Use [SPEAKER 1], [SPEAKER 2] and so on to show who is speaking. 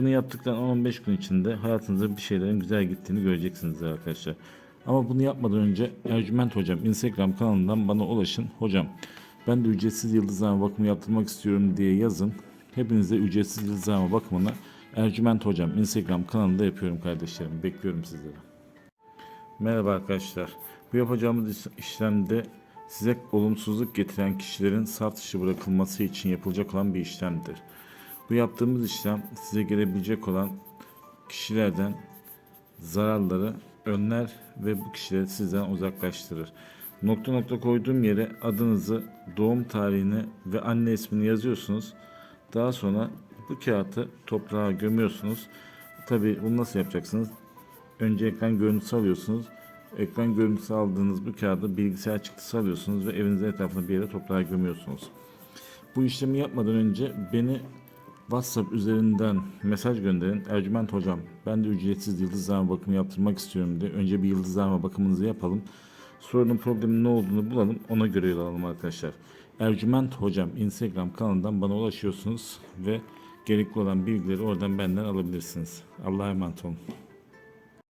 [SPEAKER 1] Bunu yaptıktan 10-15 gün içinde hayatınızda bir şeylerin güzel gittiğini göreceksiniz arkadaşlar. Ama bunu yapmadan önce Ercüment Hocam Instagram kanalından bana ulaşın. Hocam ben de ücretsiz yıldızlama bakımı yaptırmak istiyorum diye yazın. Hepinize ücretsiz yıldızlama bakımını Ercüment Hocam Instagram kanalında yapıyorum kardeşlerim. Bekliyorum sizleri. Merhaba arkadaşlar. Bu yapacağımız iş- işlemde size olumsuzluk getiren kişilerin saf dışı bırakılması için yapılacak olan bir işlemdir. Bu yaptığımız işlem size gelebilecek olan kişilerden zararları önler ve bu kişileri sizden uzaklaştırır. Nokta nokta koyduğum yere adınızı, doğum tarihini ve anne ismini yazıyorsunuz. Daha sonra bu kağıtı toprağa gömüyorsunuz. Tabii bunu nasıl yapacaksınız? Önce ekran görüntüsü alıyorsunuz. Ekran görüntüsü aldığınız bu kağıdı bilgisayar çıktısı alıyorsunuz ve evinizin etrafında bir yere toprağa gömüyorsunuz. Bu işlemi yapmadan önce beni WhatsApp üzerinden mesaj gönderin. Ercüment hocam ben de ücretsiz yıldızlama bakımı yaptırmak istiyorum diye. Önce bir yıldızlama bakımınızı yapalım. Sorunun problemin ne olduğunu bulalım. Ona göre yol alalım arkadaşlar. Ercüment hocam Instagram kanalından bana ulaşıyorsunuz ve gerekli olan bilgileri oradan benden alabilirsiniz. Allah'a emanet olun.